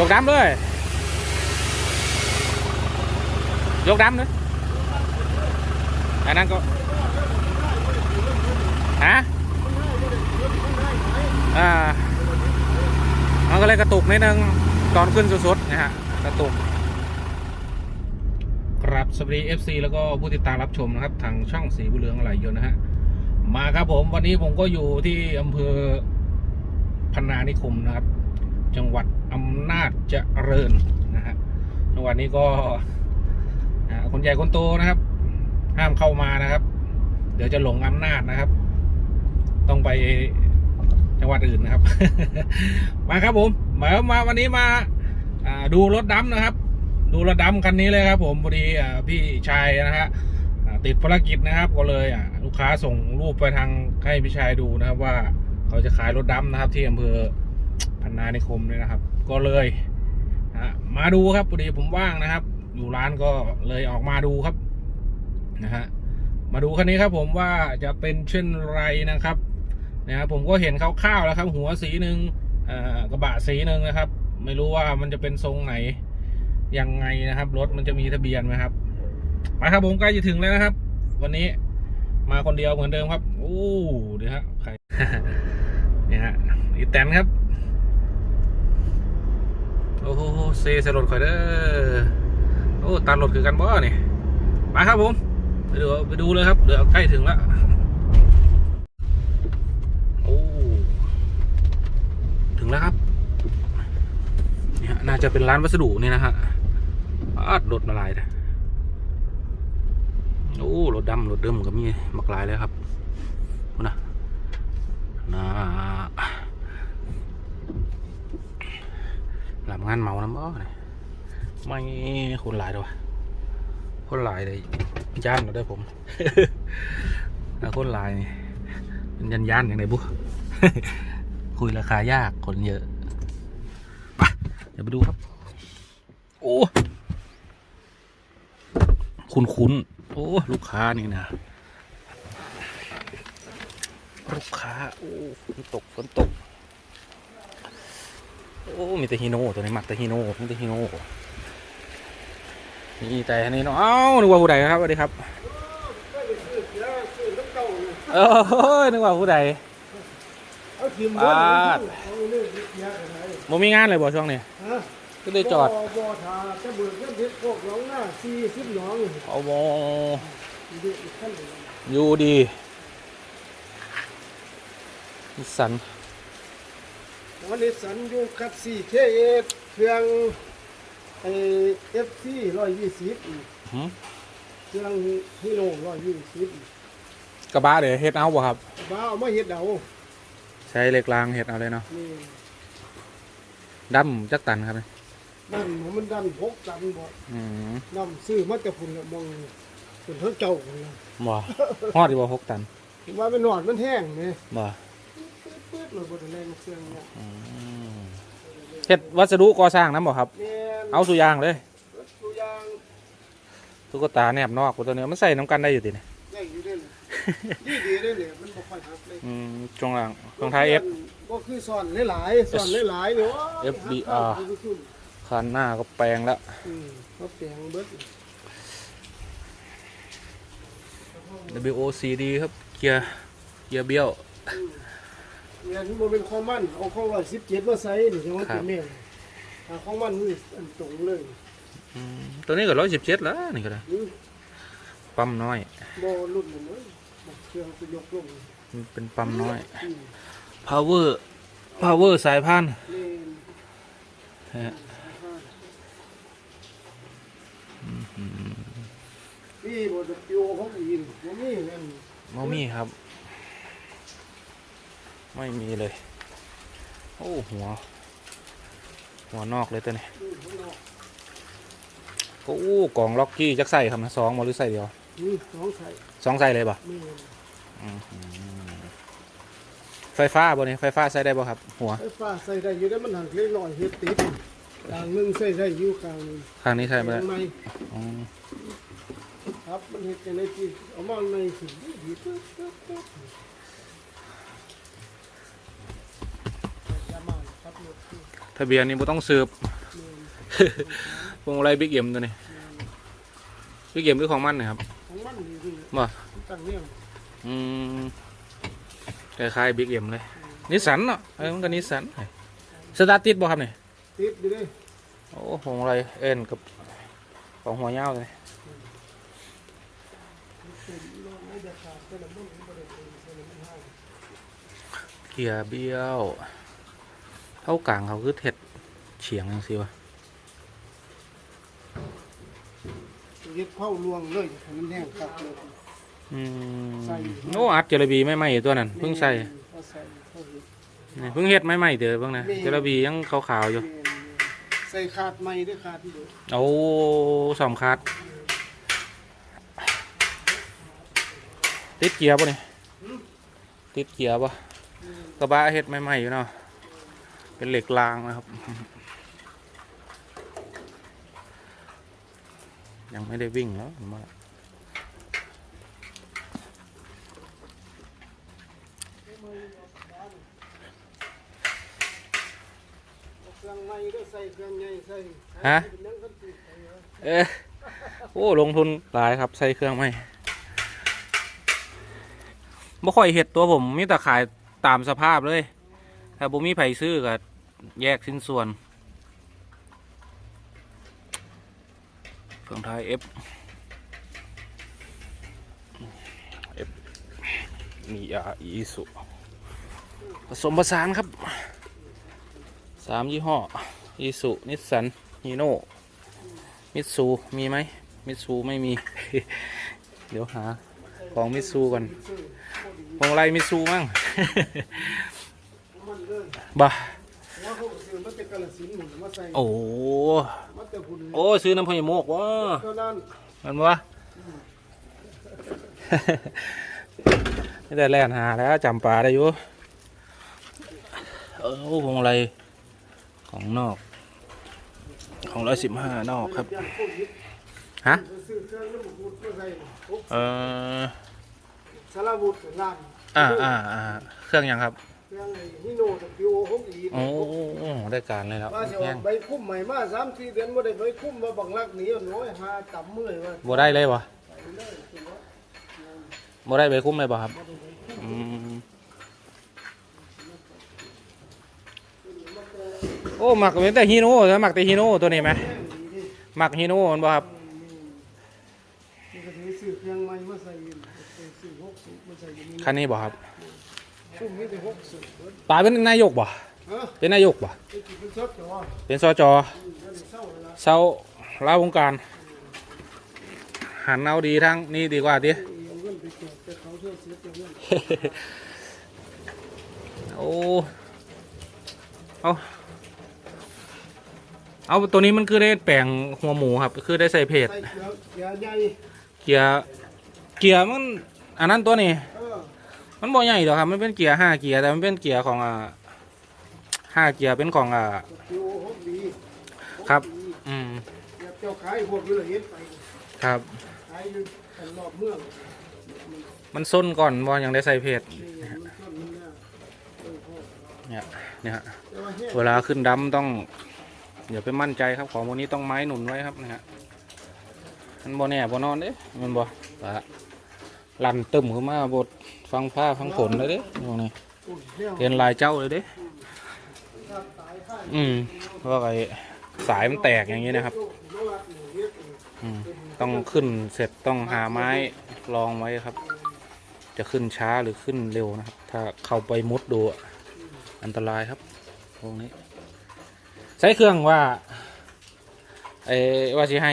ยกดำเลยยกดำเลยอันนั้นก็ฮะอ่ามันก็เลยกระตุกนิดนึงตอนขึ้นสุดๆนะฮะกระตุกครับสวัสดี FC แล้วก็ผู้ติดตามรับชมนะครับ ทางช่องสีบุญเรืองอะไรยนนะฮะมาครับผมวันนี้ผมก็อยู่ที่อำเภอพนนานิคมนะครับ จังหวัดอำนาจเจริญนะฮะจังหวัดนี้ก็คนใหญ่คนโตนะครับ ห้ามเข้ามานะครับ เดี๋ยวจะหลงอำนาจนะครับ ต้องไปจังหวัดอื่นนะครับ มาครับผมมามาวันนี้มาดูรถดำนะครับ ดูรถดำคันนี้เลยครับ ผมพอดีพี่ชายนะฮะติดภารกิจนะครับ ก็เลยลูกค้าส่งรูปไปทางให้พี่ชายดูนะครับ ว่าเขาจะขายรถดำนะครับ ที่อำเภอ พันนาในคมเนี่ยนะครับ ก็เลยมาดูครับพอดีผมว่างนะครับ อยู่ร้านก็เลยออกมาดูครับนะฮะมาดูคันนี้ครับผมว่าจะเป็นเช่นไรนะครับนะครับผมก็เห็นคร่าวๆแล้วครับ หัวสีหนึ่งกระบะสีหนึ่งนะครับ ไม่รู้ว่ามันจะเป็นทรงไหนยังไงนะครับ รถมันจะมีทะเบียนไหมครับมาครับผมใกล้จะถึงแล้วนะครับ วันนี้มาคนเดียวเหมือนเดิมครับ โอ้เดี๋ยวฮะใครเนี่ยฮะอีแตนครับ โอ้โหเซสรถข่อยเด้อโอ้ตัดรถคือกันบ่นี่มาครับผมไปดูไปดูเลยครับเดี๋ยวใกล้ถึงล้วโอ้ถึงแล้วครับเนี่ยน่าจะเป็นร้านวัสดุนี่นะฮะอาดรถมาลายเลยโอ้รถดำรถเดิมก็มีมักลายเลยครับนะนะ บงานเมาน้ำบ่เนี่ยไม่คนหลายด้วยคนหลายเลยย่านเราได้ผมนะคนหลายเป็นยันยันอย่างไรบุคุยราคายากคนเยอะไปเดี๋ยวไปดูครับ โอ้คุ้นคุ้นโอ้ลูกค้านี่นะลูกค้า โอ้ฝนตกฝนตก โอ้มีแต่ฮีโน่ตัวนี้มักแต่ฮีโน่มีแต่ฮีโน่มีแต่อันนี้เนาะเอ้านึกว่าผู้ใดครับสวัสดีครับเออนึกว่าผู้ใดเอาทีมปาดเอะไรบ่มีงานเลยบ่ช่วงนี้ก็เลยจอดบ่บ่ทาจะเบิกเงินเด็ดพวกน้องหน้าสี่สิบน้องเอาบ่อยู่ดีสัน วันนี้สันอยู่กับสี่เคเอเครื่องไอเอฟซีร้อยยี่สิบหืมเครื่องฮีโร่ร้อยยี่สิบกระบะเดี๋ยวเฮ็ดเอาบ่ครับบ้าเอามาเฮ็ดเดาใช้เหล็กรางเฮ็ดเอาเลยเนาะนี่ดำจักตันครับเนี่ยดันมันดันพกตันบ่อืมนำซื้อมาจากพุ่นละมองเป็นเท่าเจ้าพุ่นละบ่ฮอดดีบ่หกตันว่าเป็นหนอดมันแห้งเนี่ยบ่ ปื๊ดๆเลยบ่ได้แรงเครื่องเนี่ยอืมเฮ็ดวัสดุก่อสร้างนํบ่ครับ แม่นเอาสุอยางเลย ตัวอย่างตุ๊กตาแนบนอกตัวนี้มันใส่น้ำกันได้อยู่ติเนี่ยได้อยู่ได้เลยดีดีได้เลยมันบ่ค่อยหักเลยอืมช่วงล่างช่วงท้าย F บ่คือสอนหลายๆสอนหลายๆเนาะ FBR คันหน้าก็แปลงแล้ว อืมเขาแปลงเบิด WOCD ครับเกียร์เกียร์เบี้ยว เรียนบ่เป็นของมันเอาของ117มาใส่นี่จังว่าครัเป็บนแม่นถ้าของมันนี่อันตรงเลยอืมตัวนี้ก็ร้อยสิบเจ็ดแล้วนี่ก็ได้อืมปั๊มน้อย บ่รุ่นมันเลยบ่เครื่องไปยกลงมันเป็นปั๊มน้อย อืม power power สายพันธุ์นี่ฮะนี่บ่จะปิวของอีนบ่มีนั่นไม่มีครับ ไม่มีเลย โอ้หัว หัวนอกเลยตัวนี้นี่ข้างนอกก็อู้กล่องล็อกกี้จักใส่ครับนะสองมาหรือใส่เดียวนี่สองใส่สองใส่เลยป่ะนี่ไฟฟ้าบ่เนี่ยไฟฟ้าใส่ได้ป่ะครับ หัวไฟฟ้าใส่ได้อยู่ได้มันหันเล็กน้อยเฮ็ดติดกลางหนึงใส่ได้อยู่กลางหนึงข้างนี้ใส่ไม่ได้ข้างในอ๋อครับมันเห็ดกันในที่เอามาในสิ่งที่ดีปึ๊บปึ๊บปึ๊บอย่ามาครับรถ ที่ทะเบียนนี่บ่ต้องสืบพวงมาลัยบิ๊กเอ็มตัวนี้บิ๊กเอ็มคือของมันนะครับของมันนี่คือบ่ตั้งเนี่ยอืมคล้ายๆบิ๊กเอ็มเลยนิสสันเนาะเออมันก็นิสสันสตาร์ทติดบ่ครับเนี่ยติดอยู่เลยโอ้พวงมาลัยเอ็นกับของหัวยาวเลยไม่จะขาดแต่ละมันไม่ได้เป็นแต่ละมันห้าเกียร์เบี้ยว เท่ากลางเขาคือเท็ดเฉียงจังสิวะเย็ดเข้าลวงเลยให้มันแห้งครับเลยอืมใส่โอ้อัดเจลบีไม่ไหมตัวนั้นเพิ่งใส่ก็ใส่เข้าเฮ็ดนี่เพิ่งเฮ็ดไม่ไหมเด้อเพิ่งนะเจลบียังขาวๆอยู่ใส่ขาดไม่ด้วยขาดที่เดียวโอ้สองคัดติดเกียร์ป่ะนี่ติดเกียร์ป่ะกระบะเฮ็ดใหม่ๆอยู่เนาะ เป็นเหล็กรางนะครับ ยังไม่ได้วิ่งแล้วมาฮะเป็นยังกันติดไปเลยเอ๊ะโอ้ลงทุนหลายครับใส่เครื่องใหม่บ่ค่อยเห็ดตัวผมมีแต่ขายตามสภาพเลย ถ้าบ่มีไผซื้อก็ แยกสิ้นส่วนเครื่องท้าย F F มีอาอีสุผสมผสานครับสามยี่ห้ออีสุนิสสันฮีโน่มิตซูมีไหมมิตซูไม่มี เดี๋ยวหาของมิตซูก่อนซื้อพวงมาลัยมิตซูมั่งมันเลยบ่าว่า เขาซื้อมาแต่กาลสินธุ์หมุนมาใส่โอ้มาแต่หุ่นโอ้ซื้อน้ำพญโมกวะเท่านั้นมันวะ ไม่ได้แล่นหาแล้วจำปลาได้อยู่เออพวงมาลัยของนอก ของร้อยสิบห้านอกครับยันโควิดฮะไปซื้อเครื่องน้ำบุตรมาใส่ปุ๊บเออสารบุตรร้านอ่าอ่าอ่าเครื่องยังครับเค รื่องไอ้ฮิโน่ตะคิวหกอีโอ้ได้การเลยแล้วว่าจะแพว่างใบคุ้มใหม่มาสามสี่เดือนบ่ได้ใบคุ้มมาบังลักหนีเอาน้อยหาจับมือว่าบ่ได้เลยวะไปเลยคือว่าบ่ได้ไปคุ้มเลยบ่ครับอืมโอ้หมักเป็นแต่ฮีโน่แล้วหมักแต่ฮีโน่ตัวนี้ไหมแม่งดีดิหมักฮีโน่มันบ่ครับนี่ก็ถือซื้อเครื่องใหม่มาใส่ยินไปซื้อหกสูบมาใส่ยินคันนี้บ่ครับ คุ้มนี่แต่หกสูบเบิดตายเป็นนายกบ่ฮะเป็นนายกบ่ไอ้ที่เป็นสดจ้ะเป็นสจอืมแล้วได้เศร้าเลยละเศร้าลาวงการหันเอาดีทั้งนี้ดีกว่าดิ เอาเงินไปแจกแต่เขาเชื่อเสียแต่เงินโอ้ เอา เอาตัวนี้มันคือได้แปลงหัวหมูครับ คือได้ใส่เพจใส่เกลือเกลือใหญ่เกียร์ เกียร์มัน อันนั้นตัวนี้ เออ มันบ่ใหญ่หรอกครับ มันเป็นเกียร์ห้าเกียร์แต่มันเป็นเกียร์ของอ่าห้าเกียร์เป็นของอ่าตะคิวหกดีครับ อืมแบบเจ้าขายพวกเรือเห็นไปครับ ขายอยู่ตลอดเมืองมันส้นก่อนบ่ยังได้ใส่เพจเนี่ยเนี่ยเนี่ยฮะแต่ว่าแห้งเวลาขึ้นดำต้องอย่าไปมั่นใจครับของพวกนี้ต้องไม้หนุนไว้ครับนะฮะมันบ่แน่บ่นอนเด้มันบ่ปะ ลั่นตึมขึ้นมาบดฟังผ้าฟังฝนเลยเด้พวกนี้เรียนลายเจ้าเลยเด้อืมเพราะว่าไอ้สายมันแตกอย่างนี้นะครับต้องขึ้นเสร็จต้องหาไม้รองไว้ครับ จะขึ้นช้าหรือขึ้นเร็วนะครับ ถ้าเข้าไปมุดดูอะอันตรายครับพวกนี้ ใช้เครื่องว่าไอ้ว่าสิให้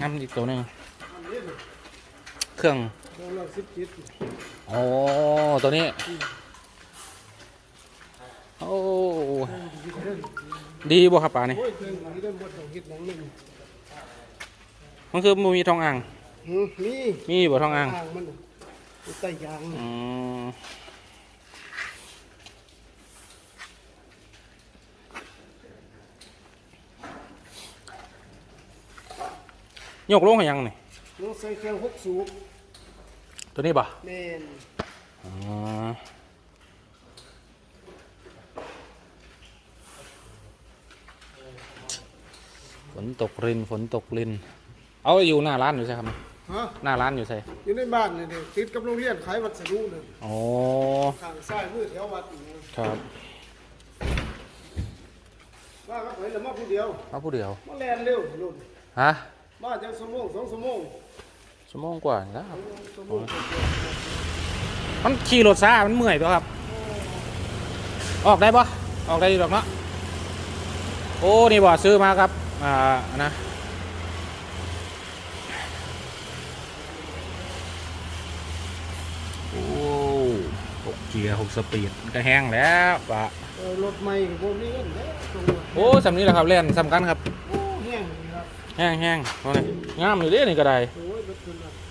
น้ำอีกตัวหนึ่งเครื่อง เราเราสิบเจ็ดโอ้ตัวนี้ โอ้คิดเล่นดีบ่ครับป่านี่โอ้ยเครื่องนี้เล่นบทของคิดหนังหนึ่งมันคือมันมีทองอ่างหืมนี่มีบ่ทองอ่างทางมันน่ะอยู่ใต้ยางน่ะอืมยกลงให้ยังนี่น้องใส่เครื่องหกสูบ ตัวนี้ป่ะแม่นอ๋อนตกรินฝนตกริน เอาอยู่หน้าร้านอยู่ใช่ครับ ฮะหน้าร้านอยู่ใช่อยู่ในบ้านเลยเด็กติดกับโรงเรียนขายวัสดุเลยโอ้ข้างซ้ายมือแถววัดนี่นะครับว่าก็ไปแล้วมาผู้เดียวมาผู้เดียวมาแลนเร็วลุ่นฮะมาจังสมงสองสมง ชั่วโมงกว่านี่แล้วสมงมันขี่รถซ่ามันเมื่อยตัวครับ ออกได้ปะออกได้หรอกเนาะโอ้นี่บ่ซื้อมาครับอ่านะโอ้หกเกียร์หกสปีดมันก็แห้งแล้วปะเออรถใหม่กับพวกนี้กันเด้อตรงนี้โอ้สำนี้แหละครับเล่นสำคัญครับโอ้แห้งนี่ครับแห้งแห้งโอ้ยงามอยู่เด้นี่ก็ได้โอ้ยรถ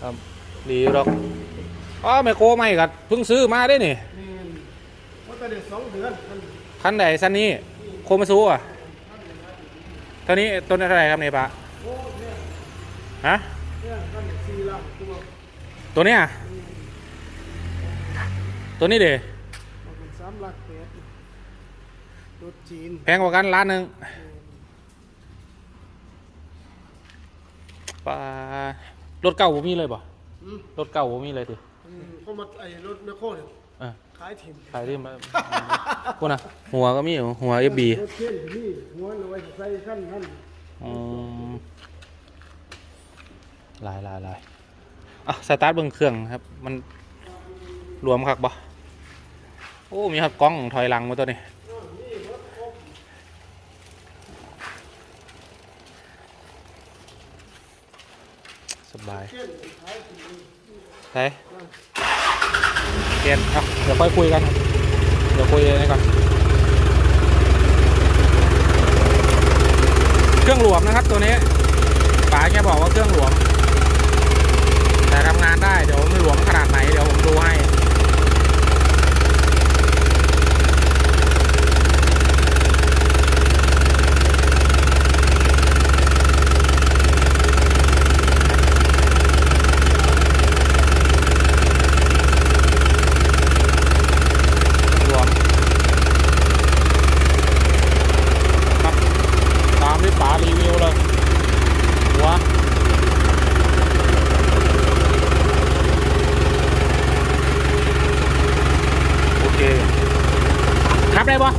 คุณน่ะครับดีอยู่ดอกอ๋อไมโครไม่กัดเพิ่งซื้อมาได้นี่แม่นว่าแต่เด็กสองเดือนมันคันไหนซันนี้โคมาซูอะตัวนี้ตัวนี้เท่าไหร่ครับเนี่ยปะโอ้เนี่ยฮะเนี่ยกันสี่ล้านตัวตัวเนี้ยตัวนี้เดมันเป็นสามลักแปดรถจีนแพงกว่ากันล้านหนึ่งปา รถเก่าผมมีเลยป่ะอืมรถเก่าผมมีเลยดิอืมเขามาไอ้รถแมคโครเนี่ยเออขายถิ่มขายที่มาพวกน่ะหัวก็มีอยู่หัวเอฟบีรถเข็นที่หัวเอาไว้ใส่ขั้นขั้นอืมลายลายลายอะสตาร์ทเบิ้งเครื่องครับ มันรวมคักบ่โอ้มีครับกล้องถอยหลังมาตัวนี้ บายเข็นเปลี่ยนเกณฑ์อะเดี๋ยวค่อยคุยกัน เดี๋ยวคุยกันก่อน เครื่องหลวมนะครับตัวนี้ป๋าแค่บอกว่าเครื่องหลวม แต่ทำงานได้ เดี๋ยวมันหลวมขนาดไหน เดี๋ยวผมดูให้ หลวมครับตามที่ป๋ารีวิวเลยหัวโอเคครับได้ปะ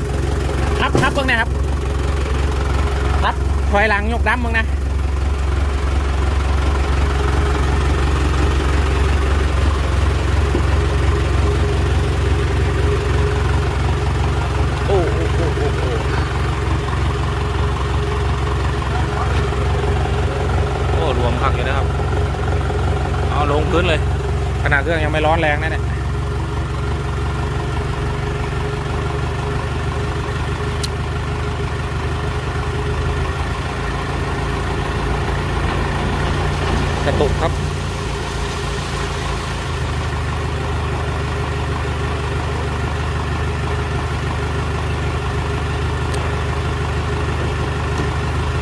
ครับครับเบิ่งหนะครับครับถอยหลังยกดำมึงนะ โอ้โอ้โอ้โอ้โอ้โอ้รวมคักอยู่นะ ครับเอาลงพื้นเลย ขนาดเครื่องยังไม่ร้อนแรงนะเนี่ย กระตุกครับ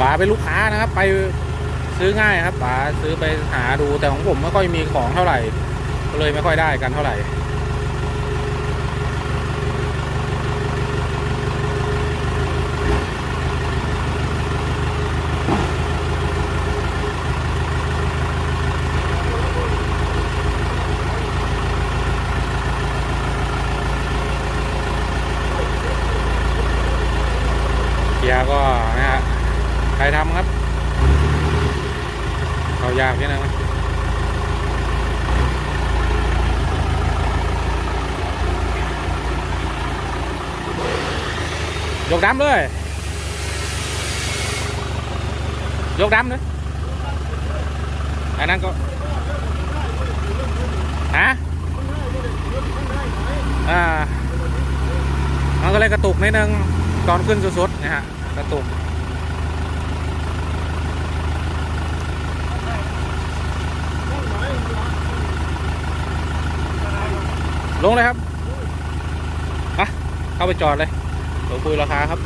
ป๋า เป็นลูกค้านะครับ ไปซื้อง่ายครับป๋าซื้อไปหาดูแต่ของผมไม่ค่อยมีของเท่าไหร่ก็เลยไม่ค่อยได้กันเท่าไหร่เกียร์ก็นะฮะ ใครทำครับเขายากแค่นั้นยกดำเลย ยกดำเลยอันนั้นก็ฮะอ่ามันก็เลยกระตุกนิดนึงตอนขึ้นสุดๆนะฮะกระตุก ลงเลยครับอะเข้าไปจอดเลยเดี๋ยวคุยราคาครับ